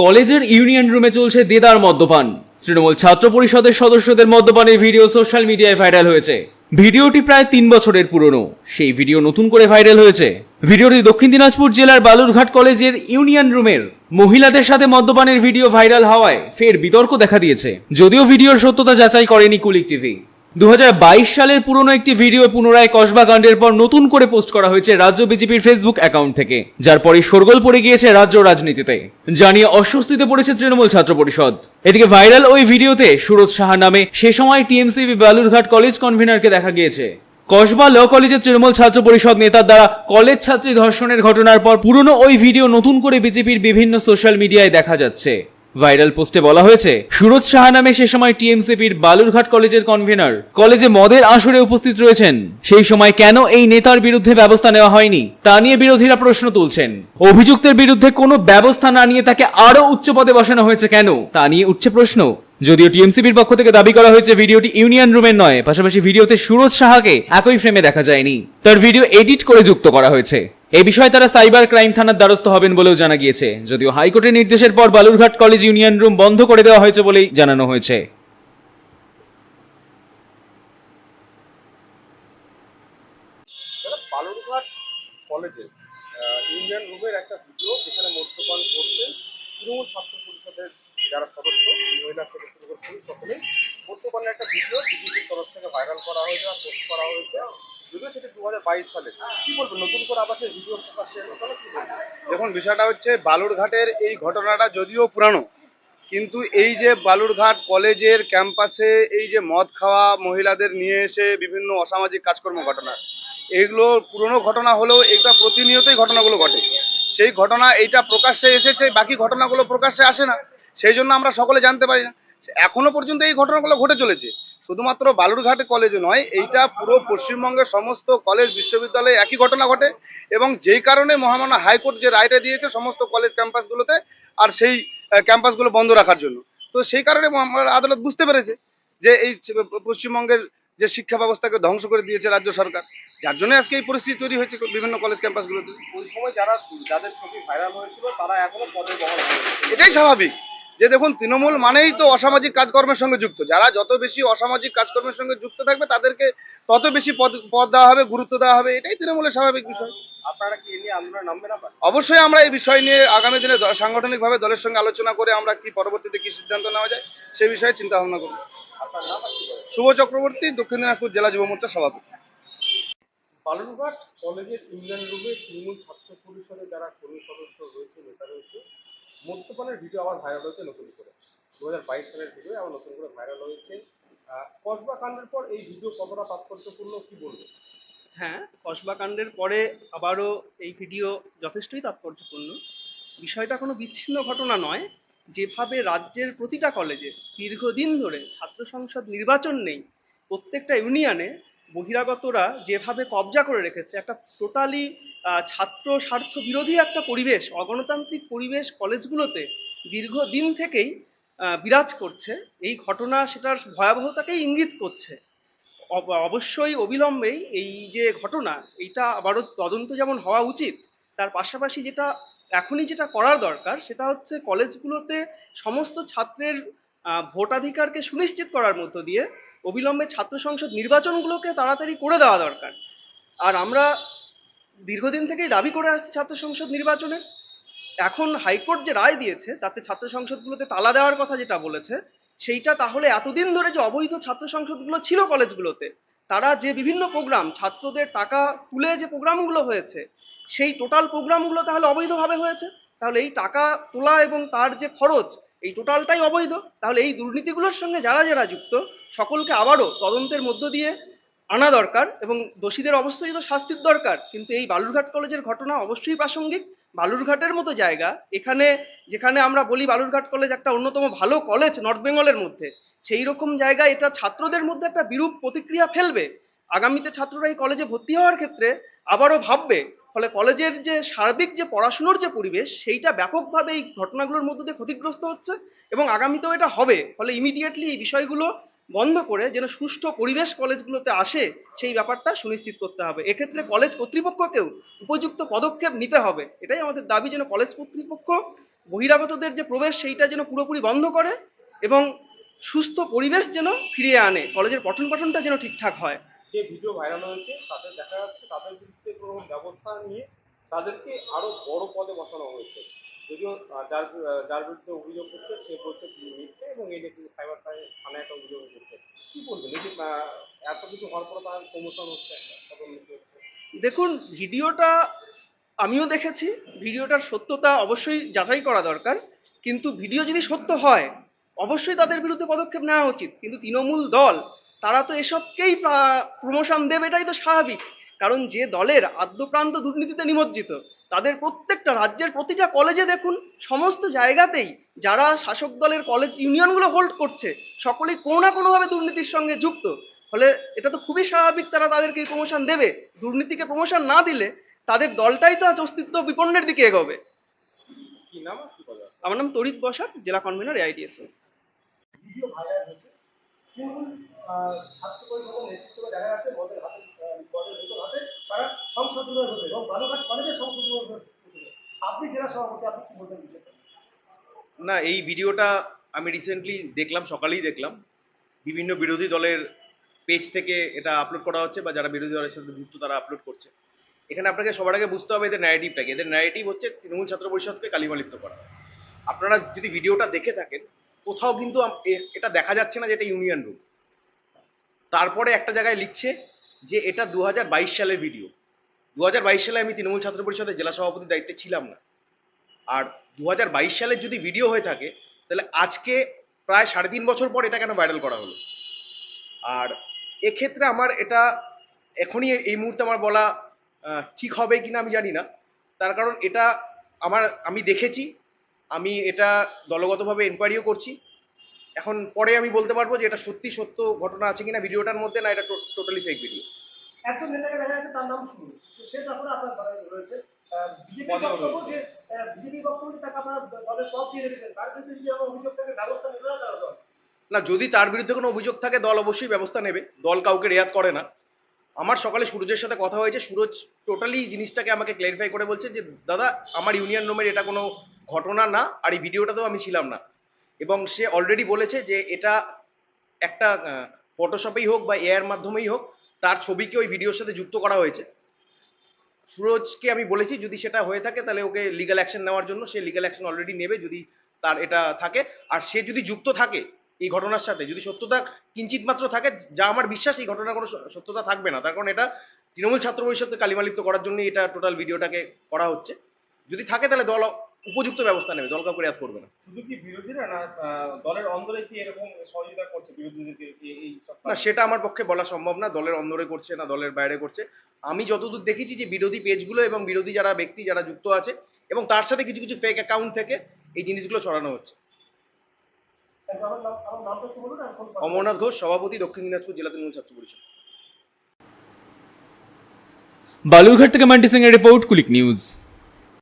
কলেজের ইউনিয়ন রুমে চলছে দেদার মদ্যপান। তৃণমূল ছাত্র পরিষদের সদস্যদের মদ্যপানের ভিডিও সোশ্যাল মিডিয়ায় ভাইরাল হয়েছে। ভিডিওটি প্রায় তিন বছরের পুরনো। সেই ভিডিও নতুন করে ভাইরাল হয়েছে। ভিডিওটি দক্ষিণ দিনাজপুর জেলার বালুরঘাট কলেজের ইউনিয়ন রুমের। মহিলাদের সাথে মদ্যপানের ভিডিও ভাইরাল হওয়ায় ফের বিতর্ক দেখা দিয়েছে। যদিও ভিডিওর সত্যতা যাচাই করেনি কুলিক টিভি। দু হাজার বাইশ সালের পুরনো একটি ভিডিও পুনরায় কসবা কাণ্ডের পর নতুন করে পোস্ট করা হয়েছে রাজ্য বিজেপির ফেসবুক অ্যাকাউন্ট থেকে, যার পরে শোরগোল পড়ে গিয়েছে রাজ্য রাজনীতিতে, জানিয়ে অস্বস্তিতে পড়েছে তৃণমূল ছাত্র পরিষদ। এদিকে ভাইরাল ওই ভিডিওতে সুরজ সাহা নামে সে সময় টিএমসিপি বালুরঘাট কলেজ কনভেনারকে দেখা গিয়েছে। কসবা ল কলেজের তৃণমূল ছাত্র পরিষদ নেতার দ্বারা কলেজ ছাত্রী ধর্ষণের ঘটনার পর পুরনো ওই ভিডিও নতুন করে বিজেপির বিভিন্ন সোশ্যাল মিডিয়ায় দেখা যাচ্ছে। ভাইরাল পোস্টে বলা হয়েছে, সুরজ সাহা নামে সে সময় টিএমসিপির বালুরঘাট কলেজের কনভেনার। কলেজে মদের আসরে উপস্থিত রয়েছেন। সেই সময় কেন এই নেতার বিরুদ্ধে ব্যবস্থা নেওয়া হয়নি, তা নিয়ে বিরোধীরা প্রশ্ন তুলছেন। অভিযুক্তের বিরুদ্ধে কোনো ব্যবস্থা না নিয়ে তাকে আরও উচ্চ পদে বসানো হয়েছে কেন, তা নিয়ে উঠছে প্রশ্ন। যদিও টিএমসিপির পক্ষ থেকে দাবি করা হয়েছে, ভিডিওটি ইউনিয়ন রুমের নয়, পাশাপাশি ভিডিওতে সুরজ সাহাকে একই ফ্রেমে দেখা যায়নি। তার ভিডিও এডিট করে যুক্ত করা হয়েছে। এই বিষয়ে তারা সাইবার ক্রাইম থানার দ্বারস্থ হবেন বলেও জানা গিয়েছে। যদিও হাইকোর্টের নির্দেশের পর বালুরঘাট কলেজ ইউনিয়ন রুম বন্ধ করে দেওয়া হয়েছে বলেই জানানো হয়েছে। বালুরঘাট কলেজে ইন্ডিয়ান রুমের একটা ভিডিও যেখানে মদ্যপান করছেন ছাত্র পরিষদের যারা সদস্য, মহিলা থেকে সকলেই মদ্যপানের একটা ভিডিও বিজেপির তরফ থেকে ভাইরাল করা হয়েছে বা পোস্ট করা হয়েছে। নতুন করে আবার দেখুন, বিষয়টা হচ্ছে বালুরঘাটের এই ঘটনাটা যদিও পুরানো, কিন্তু এই যে বালুরঘাট কলেজের ক্যাম্পাসে এই যে মদ খাওয়া মহিলাদের নিয়ে এসে বিভিন্ন অসামাজিক কাজকর্ম ঘটনা, এগুলো পুরনো ঘটনা হলেও এটা প্রতিনিয়তই ঘটনাগুলো ঘটে। সেই ঘটনা এইটা প্রকাশ্যে এসেছে, বাকি ঘটনাগুলো প্রকাশ্যে আসে না। সেই জন্য আমরা সকলে জানতে পারি না। এখনও পর্যন্ত এই ঘটনাগুলো ঘটে চলেছে। শুধুমাত্র বালুরঘাট কলেজে নয় এইটা পুরো পশ্চিমবঙ্গের সমস্ত কলেজ বিশ্ববিদ্যালয়ে একই ঘটনা ঘটে এবং যেই কারণে মহামান্য হাইকোর্ট যে রায়টা দিয়েছে সমস্ত কলেজ ক্যাম্পাসগুলোতে আর সেই ক্যাম্পাসগুলো বন্ধ রাখার জন্য। তো সেই কারণে আদালত বুঝতে পেরেছে যে এই পশ্চিমবঙ্গের যে শিক্ষা ব্যবস্থাকে ধ্বংস করে দিয়েছে রাজ্য সরকার যার জন্য আজকে এই পরিস্থিতি তৈরি হয়েছে বিভিন্ন কলেজ ক্যাম্পাসগুলোতে। ওই সময় যারা যাদের ছবি ভাইরাল হয়েছিল তারা এখনও পদে বহাল এটাই স্বাভাবিক। যে দেখুন তৃণমূল মানেই তো অসামাজিক কাজকর্মের সঙ্গে যুক্ত। যারা যত বেশি অসামাজিক কাজকর্মের সঙ্গে যুক্ত থাকবে তাদেরকে তত বেশি পদ পদ দেওয়া হবে গুরুত্ব দেওয়া হবে এটাই তৃণমূলের স্বাভাবিক বিষয়। আপনারা কি নিয়ে আন্দোলনে নামবেন অবশ্যই আমরা এই বিষয় নিয়ে আগামী দিনে সাংগঠনিকভাবে দলের সঙ্গে আলোচনা করে আমরা কি পরবর্তীতে কি সিদ্ধান্ত নেওয়া যায় সেই বিষয়ে চিন্তা ভাবনা করব? শুভ চক্রবর্তী দক্ষিণ দিনাজপুর জেলা যুব মোর্চা সভাপতি। বালুরঘাট কলেজের ইউনিয়ন রুমে তৃণমূল ছাত্র পরিষদের যারা কর্মী সদস্য রয়েছে নেতা রয়েছে মদ্যপানের ভিডিও আবার ভাইরাল হয়েছে নতুন করে। দু হাজার বাইশ সালের ভিডিও আবার নতুন করে ভাইরাল হয়েছে। কসবা কাণ্ডের পর এই ভিডিও কতটা তাৎপর্যপূর্ণ কি বলবে হ্যাঁ কসবা কাণ্ডের পরে আবারও এই ভিডিও যথেষ্টই তাৎপর্যপূর্ণ। বিষয়টা কোনো বিচ্ছিন্ন ঘটনা নয়। যেভাবে রাজ্যের প্রতিটা কলেজে দীর্ঘদিন ধরে ছাত্র সংসদ নির্বাচন নেই, প্রত্যেকটা ইউনিয়নে বহিরাগতরা যেভাবে কবজা করে রেখেছে, একটা টোটালি ছাত্র স্বার্থ বিরোধী একটা পরিবেশ, অগণতান্ত্রিক পরিবেশ কলেজগুলোতে দীর্ঘদিন থেকেই বিরাজ করছে, এই ঘটনা সেটার ভয়াবহতাকেই ইঙ্গিত করছে। অব- অবশ্যই অবিলম্বেই এই যে ঘটনা, এইটা আবারও তদন্ত যেমন হওয়া উচিত, তার পাশাপাশি যেটা এখনই যেটা করার দরকার, সেটা হচ্ছে কলেজগুলোতে সমস্ত ছাত্রের ভোটাধিকারকে সুনিশ্চিত করার মধ্য দিয়ে অবিলম্বে ছাত্র সংসদ নির্বাচনগুলোকে তাড়াতাড়ি করে দেওয়া দরকার। আর আমরা দীর্ঘদিন থেকেই দাবি করে আসছি ছাত্র সংসদ নির্বাচনের এখন হাইকোর্ট যে রায় দিয়েছে, তাতে ছাত্র সংসদগুলোতে তালা দেওয়ার কথা যেটা বলেছে, সেইটা তাহলে এতদিন ধরে যে অবৈধ ছাত্র সংসদগুলো ছিল কলেজগুলোতে, তারা যে বিভিন্ন প্রোগ্রাম, ছাত্রদের টাকা তুলে যে প্রোগ্রামগুলো হয়েছে, সেই টোটাল প্রোগ্রামগুলো তাহলে অবৈধভাবে হয়েছে। তাহলে এই টাকা তোলা এবং তার যে খরচ এই টোটালটাই অবৈধ। তাহলে এই দুর্নীতিগুলোর সঙ্গে যারা যারা যুক্ত, সকলকে আবারও তদন্তের মধ্য দিয়ে আনা দরকার এবং দোষীদের অবশ্যই তো শাস্তির দরকার। কিন্তু এই বালুরঘাট কলেজের ঘটনা অবশ্যই প্রাসঙ্গিক। বালুরঘাটের মতো জায়গা, এখানে, যেখানে আমরা বলি বালুরঘাট কলেজ একটা অন্যতম ভালো কলেজ নর্থ বেঙ্গলের মধ্যে, সেই রকম জায়গায় এটা ছাত্রদের মধ্যে একটা বিরূপ প্রতিক্রিয়া ফেলবে। আগামীতে ছাত্ররা এই কলেজে ভর্তি হওয়ার ক্ষেত্রে আবারও ভাববে ফলে কলেজের যে সার্বিক যে পড়াশুনোর যে পরিবেশ, সেইটা ব্যাপকভাবে এই ঘটনাগুলোর মধ্যে দিয়ে ক্ষতিগ্রস্ত হচ্ছে এবং আগামীতেও এটা হবে। ফলে ইমিডিয়েটলি এই বিষয়গুলো বন্ধ করে যেন সুষ্ঠু পরিবেশ কলেজগুলোতে আসে, সেই ব্যাপারটা সুনিশ্চিত করতে হবে। এক্ষেত্রে কলেজ কর্তৃপক্ষকেও উপযুক্ত পদক্ষেপ নিতে হবে। এটাই আমাদের দাবি যেন কলেজ কর্তৃপক্ষ, বহিরাগতদের যে প্রবেশ, সেইটা যেন পুরোপুরি বন্ধ করে এবং সুস্থ পরিবেশ যেন ফিরিয়ে আনে। কলেজের পঠন পাঠনটা যেন ঠিকঠাক হয়। যে ভিডিও ভাইরাল হয়েছে, তাদের দেখা যাচ্ছে তাদের বিরুদ্ধে কোনো ব্যবস্থা নিয়ে তাদেরকে আরও বড় পদে বসানো হয়েছে। যদিও যার যার বিরুদ্ধে অভিযোগ করছে, সে বলছে মিথ্যে এবং এই নিয়ে সাইবার থানায় একটা অভিযোগ করছে। কি বলবেন? এই যে এত কিছু হওয়ার পর তার প্রমোশন হচ্ছে দেখুন, ভিডিওটা আমিও দেখেছি। ভিডিওটার সত্যতা অবশ্যই যাচাই করা দরকার। কিন্তু ভিডিও যদি সত্য হয়, অবশ্যই তাদের বিরুদ্ধে পদক্ষেপ নেওয়া উচিত। কিন্তু তৃণমূল দল তারা তো এসবকেই প্রমোশন দেবে এটাই তো স্বাভাবিক। কারণ যে দলের আদ্যপ্রান্ত দুর্নীতিতে নিমজ্জিত তাদের প্রত্যেকটা রাজ্যের প্রতিটা কলেজে দেখুন সমস্ত জায়গাতেই যারা শাসক দলের কলেজ ইউনিয়নগুলো হোল্ড করছে সকলেই কোনো না কোনোভাবে দুর্নীতির সঙ্গে যুক্ত। ফলে এটা তো খুবই স্বাভাবিক তারা তাদেরকে প্রমোশন দেবে। দুর্নীতিকে প্রমোশন না দিলে তাদের দলটাই তো আজ অস্তিত্ব বিপন্নের দিকে এগোবে। আমার নাম তরিত বসাক জেলা কনভেনর এআইডিএসএ ভিডিও ভাইরাল হয়েছে। ছাত্র পরিষদের নেতৃত্বে দেখা যাচ্ছে মদের হাতে মদের ভেতর হাতে তারা সংশোধনের হতে এবং বালুঘাট কলেজের হতে আপনি জেলা সভাপতি, আপনি কি বলবেন না, এই ভিডিওটা আমি রিসেন্টলি দেখলাম, সকালেই দেখলাম। বিভিন্ন বিরোধী দলের পেজ থেকে এটা আপলোড করা হচ্ছে বা যারা বিরোধী দলের সাথে যুক্ত তারা আপলোড করছে। এখানে আপনাকে সবার আগে বুঝতে হবে এদের ন্যারেটিভটাকে এদের ন্যারেটিভ হচ্ছে তৃণমূল ছাত্র পরিষদকে কালিমালিপ্ত করা। আপনারা যদি ভিডিওটা দেখে থাকেন, কোথাও কিন্তু এটা দেখা যাচ্ছে না যে এটা ইউনিয়ন রুম তারপরে একটা জায়গায় লিখছে যে এটা দু হাজার বাইশ সালের ভিডিও দু হাজার বাইশ সালে আমি তৃণমূল ছাত্র পরিষদের জেলা সভাপতির দায়িত্বে ছিলাম না। আর দু হাজার বাইশ সালের যদি ভিডিও হয়ে থাকে, তাহলে আজকে প্রায় সাড়ে তিন বছর পর এটা কেন ভাইরাল করা হলো? আর এক্ষেত্রে আমার এটা এখনই এই মুহূর্তে আমার বলা ঠিক হবে কিনা আমি জানি না। তার কারণ এটা আমার, আমি দেখেছি, আমি এটা দলগতভাবে এনকোয়ারিও করছি। এখন পরে আমি বলতে পারব যে এটা সত্যি সত্য ঘটনা আছে কিনা ভিডিওটার মধ্যে না এটা টোটালি ফেক ভিডিও একজন নেতাকে দেখা যাচ্ছে তার নাম শুনুন। সে তখন আপনার রয়েছে। বিজেপি বক্তব্য যে বিজেপি বক্তব্য যে তাকে আপনার দলের পদ দিয়ে রেখেছেন তার বিরুদ্ধে যদি আমার অভিযোগ থাকে ব্যবস্থা নেবে না তারা না যদি তার বিরুদ্ধে কোনো অভিযোগ থাকে দল অবশ্যই ব্যবস্থা নেবে। দল কাউকে রেয়াত করে না। আমার সকালে সুরজের সাথে কথা হয়েছে। সুরজ টোটালি জিনিসটাকে আমাকে ক্লারিফাই করে বলছে যে দাদা আমার ইউনিয়ন রুমের এটা কোনো ঘটনা না আর এই ভিডিওটাতেও আমি ছিলাম না। এবং সে অলরেডি বলেছে যে এটা একটা ফটোশপেই হোক বা এআর মাধ্যমেই হোক, তার ছবিকে ওই ভিডিওর সাথে যুক্ত করা হয়েছে। সুরজকে আমি বলেছি, যদি সেটা হয়ে থাকে, তাহলে ওকে লিগাল অ্যাকশন নেওয়ার জন্য সে লিগাল অ্যাকশন অলরেডি নেবে যদি তার এটা থাকে। আর সে যদি যুক্ত থাকে এই ঘটনার সাথে, যদি সত্যতা কিঞ্চিত মাত্র থাকে, যা আমার বিশ্বাস, এই ঘটনার কোনো সত্যতা থাকবে না। তার কারণ এটা তৃণমূল ছাত্র পরিষদকে কালিমালিপ্ত করার জন্য এটা টোটাল ভিডিওটাকে করা হচ্ছে। যদি থাকে, তাহলে দল উপযুক্ত ব্যবস্থা নেবে দল কাউকে রেয়াত করবে না। শুধু কি বিরোধীরা না আহ, দলের অন্দরে কি এরকম সহযোগিতা করছে এই- এই না সেটা আমার পক্ষে বলা সম্ভব না দলের অন্দরে করছে না দলের বাইরে করছে। আমি যতদূর দেখেছি যে বিরোধী পেজগুলো এবং বিরোধী যারা ব্যক্তি যারা যুক্ত আছে এবং তার সাথে কিছু কিছু ফেক অ্যাকাউন্ট থেকে এই জিনিসগুলো ছড়ানো হচ্ছে। অমরনাথ ঘোষ সভাপতি দক্ষিণ দিনাজপুর জেলা তৃণমূল ছাত্র পরিষদ। বালুরঘাট থেকে মান্টি সিং এর রিপোর্ট কুলিক নিউজ।